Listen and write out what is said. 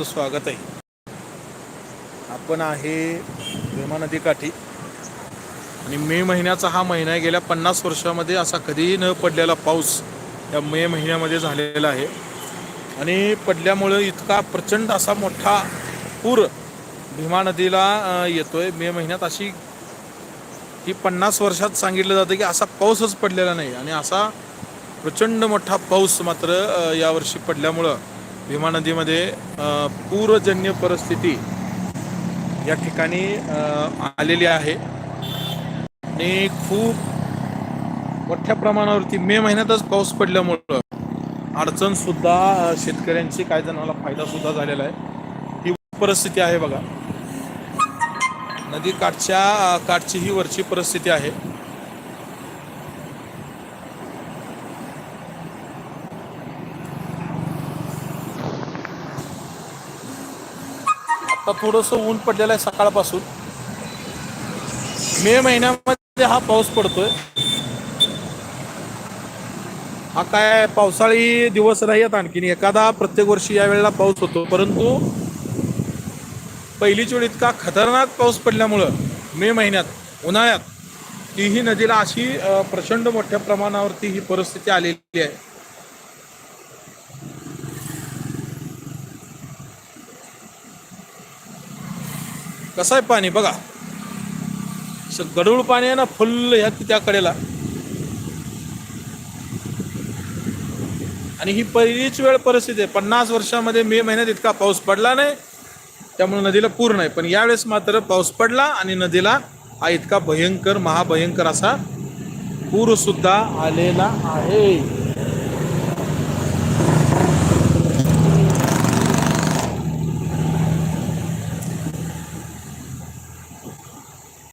तुमचं स्वागत आहे. आपण आहे भीमा नदी काठी. आणि मे महिन्याचा हा महिना आहे. गेल्या पन्नास वर्षामध्ये असा कधीही न पडलेला पाऊस या मे महिन्यामध्ये झालेला आहे. आणि पडल्यामुळं इतका प्रचंड असा मोठा पूर भीमा नदीला येतोय. मे महिन्यात अशी ही पन्नास वर्षात सांगितलं जातं की असा पाऊसच पडलेला नाही. आणि असा प्रचंड मोठा पाऊस मात्र यावर्षी पडल्यामुळं भीमा नदीमध्ये पूरजन्य परिस्थिती या ठिकाणी आलेली आहे. आणि खूप मोठ्या प्रमाणावरती मे महिन्यातच पाऊस पडल्यामुळं अडचण सुद्धा शेतकऱ्यांची काही जणांना फायदा सुद्धा झालेला आहे. ही परिस्थिती आहे बघा. नदी काठच्या काठची ही वरची परिस्थिती आहे. आता थोडंसं ऊन पडलेलं आहे सकाळपासून. मे महिन्यामध्ये हा पाऊस पडतोय. हा काय पावसाळी दिवस नाहीत आणखीन. एखादा प्रत्येक वर्षी या वेळेला पाऊस होतो. परंतु पहिलीच वेळ इतका खतरनाक पाऊस पडल्यामुळं मे महिन्यात उन्हाळ्यात तीही नदीला अशी प्रचंड मोठ्या प्रमाणावरती ही परिस्थिती आलेली आहे. कसं आहे पाणी बघा. असं गडूळ पाणी आहे ना फुल्ल ह्या त्या कडेला. आणि ही पहिलीच वेळ परिस्थिती आहे. पन्नास वर्षामध्ये मे महिन्यात इतका पाऊस पडला नाही त्यामुळे नदीला पूर नाही. पण यावेळेस मात्र पाऊस पडला आणि नदीला हा इतका भयंकर महाभयंकर असा पूरसुद्धा आलेला आहे.